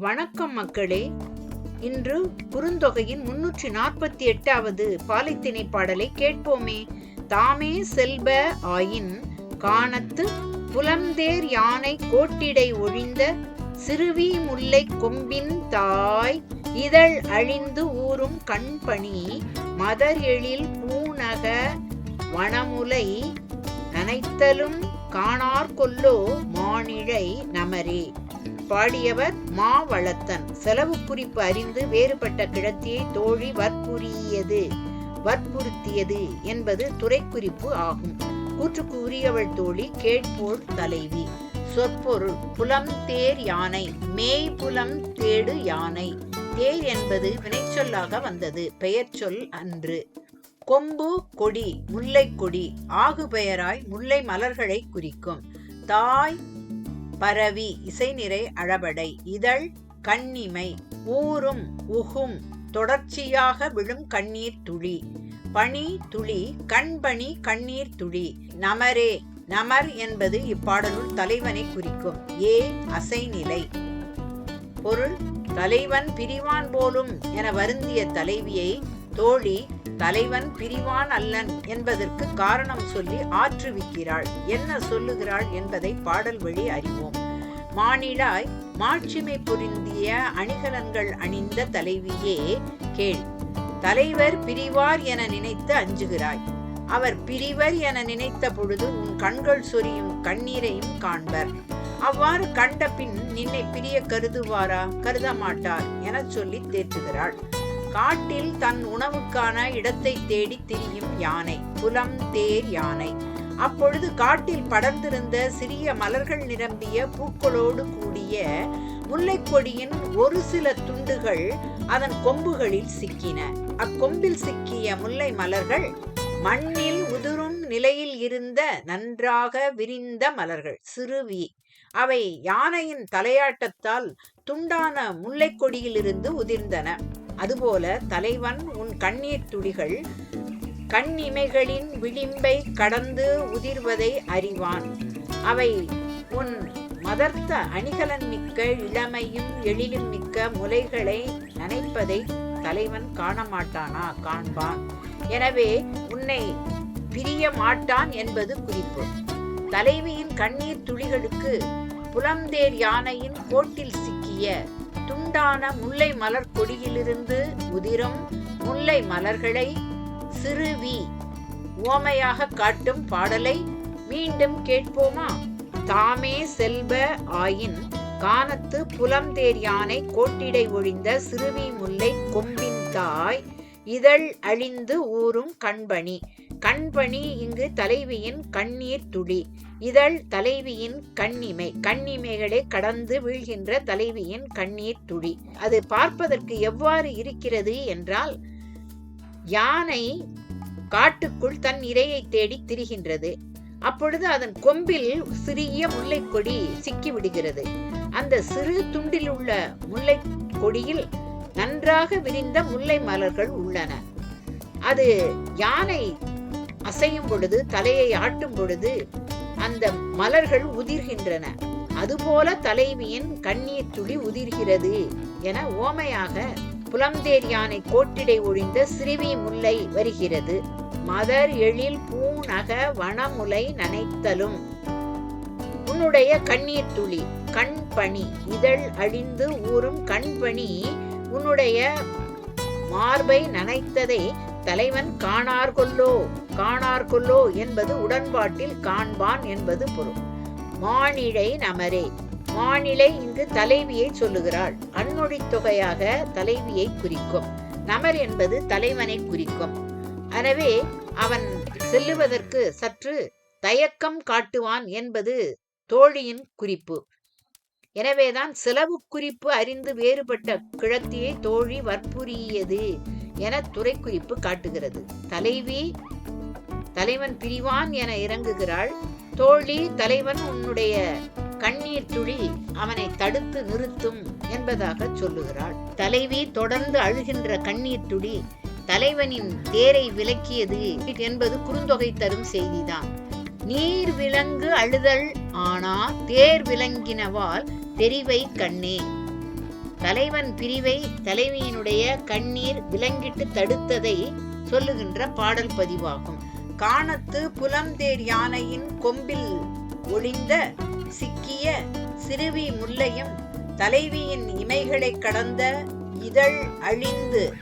வணக்கம் மக்களே. இன்று குறுந்தொகையின் முன்னூற்றி நாற்பத்தி எட்டாவது பாலைத்திணை பாடலை கேட்போமே. தாமே செல்ப ஆயின் காணத்து புலந்தேர் யானை கோட்டிடை ஒழிந்த சிறுவி முல்லை கொம்பின் தாய் இதழ் அழிந்து ஊறும் கண்பணி மதர் எழில் பூநக வனமுலை நனைத்தலும் காணார் கொல்லோ மானிழை நமரே. பாடியவர் மாவளத்தன். செலவு குறிப்பு அறிந்து வேறுபட்ட கிழத்தியை தோழி வற்புரியது வற்புறுத்தியது என்பது துறைக்குறிப்பு ஆகும். கூற்றுக்கு உரியவள் தோழி கேட்போள் தலைவி. சொற்பொருள் புலம் தேர் யானை மேய் புலம் தேடு யானை. தேர் என்பது வினைச்சொல்லாக வந்தது பெயர்ச்சொல் அன்று. கொம்பு கொடி முல்லை கொடி ஆகு பெயராய் முல்லை மலர்களை குறிக்கும். தாய் பரவி இசைநிறை அளபடை இதழ் கண்ணிமை ஊறும் உகும் தொடர்ச்சியாக விழும் கண்ணீர் துளி. பனி துளி கண்பணி கண்ணீர் துளி. நமரே நமர் என்பது இப்பாடலுள் தலைவனை குறிக்கும். ஏ அசைநிலை. பொருள் தலைவன் பிரிவான் போலும் என வருந்திய தலைவியை தோழி தலைவன் பிரிவான் அல்லன் என்பதற்கு காரணம் சொல்லி ஆற்றுவிக்கிறாள். என்ன சொல்லுகிறாள் என்பதை பாடல் வழி அறிவோம். மானிடாய் மாட்சிமை பொருந்திய அணிகலன்கள் அணிந்த தலைவியே கேள். தலைவர் பிரிவார் என நினைத்து அஞ்சுகிறாய். அவர் பிரிவர் என நினைத்த பொழுது உன் கண்கள் சொரியும் கண்ணீரையும் காண்பர். அவ்வாறு கண்ட பின் நின்னை பிரிய கருதுவாரா? கருத மாட்டார் என சொல்லி தேற்றுகிறாள். காட்டில் தன் உணவுக்கான இடத்தை தேடி திரியும் யானை புலம் தேர் யானை. அப்பொழுது காட்டில் படர்ந்திருந்த சிறிய மலர்கள் நிரம்பிய பூக்களோடு கூடிய முல்லைக்கொடியின் ஒரு சில துண்டுகள் அதன் கொம்புகளில் சிக்கின. அக்கொம்பில் சிக்கிய முல்லை மலர்கள் மண்ணில் உதிரும் நிலையில் இருந்த நன்றாக விரிந்த மலர்கள் சிறுவி. அவை யானையின் தலையாட்டத்தால் துண்டான முல்லைக்கொடியிலிருந்து உதிர்ந்தன. அதுபோல தலைவன் உன் கண்ணீர் துளிகள் கண் இமைகளின் விளிம்பை கடந்து உதிர்வதை அறிவான். அவை உன் மதர்த்த அணிகலன் மிக்க இளமையும் எழிலும் மிக்க முலைகளை நினைப்பதை தலைவன் காண மாட்டானா காண்பான். எனவே உன்னை பிரிய மாட்டான் என்பது குறிப்பு. தலைவியின் கண்ணீர் துளிகளுக்கு புலந்தேர் யானையின் கோட்டில் சிக்கிய துண்டான முல்லை மலர் கொடியிலிருந்து உதிரும் முல்லை மலர்களை சிறுவி ஓமையாக காட்டும் பாடலை மீண்டும் கேட்போமா? தாமே செல்வ ஆயின் கானத்து புலந்தேர் யானை கோட்டிடை ஒழிந்த சிறுவி முல்லை கொம்பின் தாய் இதழ் அழிந்து ஊறும் கண்பணி. கண்பணி இங்கு தலைவியின் கண்ணீர் துளி. இதழ் தலைவியின் கண்ணிமை. கண்ணிமைகளை கடந்து வீழ்கின்ற தலைவியின் கண்ணீர் துளி. அது பார்ப்பதற்கு எவ்வாறு இருக்கிறது என்றால் யானை காட்டுக்குள் தன் இரையை தேடி திரிகின்றது. அப்பொழுது அதன் கொம்பில் சிறிய முல்லை கொடி சிக்கி விடுகிறது அந்த சிறு துண்டில் உள்ள முல்லை கொடியில் நன்றாக விரிந்த முல்லை மலர்கள் உள்ளன. அது யானை அசையும் பொழுது தலையை ஆட்டும் பொழுது அந்த மலர்கள் உதிர்கின்றன. அதுபோல தலைவியின் கண்ணீர் துளி உதிர்கிறது என ஓமையாக புலம்தேர் யானை கோட்டிடை ஒழிந்த சிறுவி முல்லை வருகிறது. மதர் எழில் பூநக வனமுலை நனைத்தலும். உன்னுடைய கண்ணீர் துளி கண் பணி இதழ் அழிந்து ஊறும் கண்பணி உன்னுடைய மார்பை நனைத்ததை தலைவன் காணார் கொல்லோ காணார் கொல்லோ என்பது உடன்பாட்டில் காண்பான் என்பது பொருள். மானிழை நமரே. மானிலை இங்கு தலைவியை சொல்லுகிறாள். அன்மொழி தொகையாக தலைவியை குறிக்கும். நமர் என்பது தலைவனை குறிக்கும். எனவே அவன் செல்லுவதற்கு சற்று தயக்கம் காட்டுவான் என்பது தோழியின் குறிப்பு. எனவேதான் செலவு குறிப்பு அறிந்து வேறுபட்ட கிழத்தியை தோழி வற்புரியது என துறை குறிப்பு காட்டுகிறது. தலைவி தலைவன் பிரிவான் என இறங்குகிறாள். தோழி தலைவன் உன்னுடைய கண்ணீர் துளி அவனை தடுத்து நிறுத்தும் என்பதாக சொல்லுகிறாள். தலைவி தொடர்ந்து அழுகின்ற கண்ணீர் துளி தலைவனின் தேரை விலக்கியது என்பது குறுந்தொகை தரும் செய்திதான். நீர் விலங்கு அழுதல் ஆனா தேர் விலங்கினவால் தெரிவை கண்ணே. தலைவன் பிரிவை தலைவியினுடைய கண்ணீர் விலங்கிட்டு தடுத்ததை சொல்லுகின்ற பாடல் பதிவாகும். காணத்து புலம்தேர் யானையின் கொம்பில் ஒளிந்த சிக்கிய சிறுவி முல்லையும் தலைவியின் இமைகளை கடந்த இதழ் அழிந்து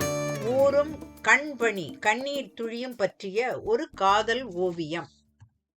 ஊறும் கண்பணி கண்ணீர் துளியும் பற்றிய ஒரு காதல் ஓவியம்.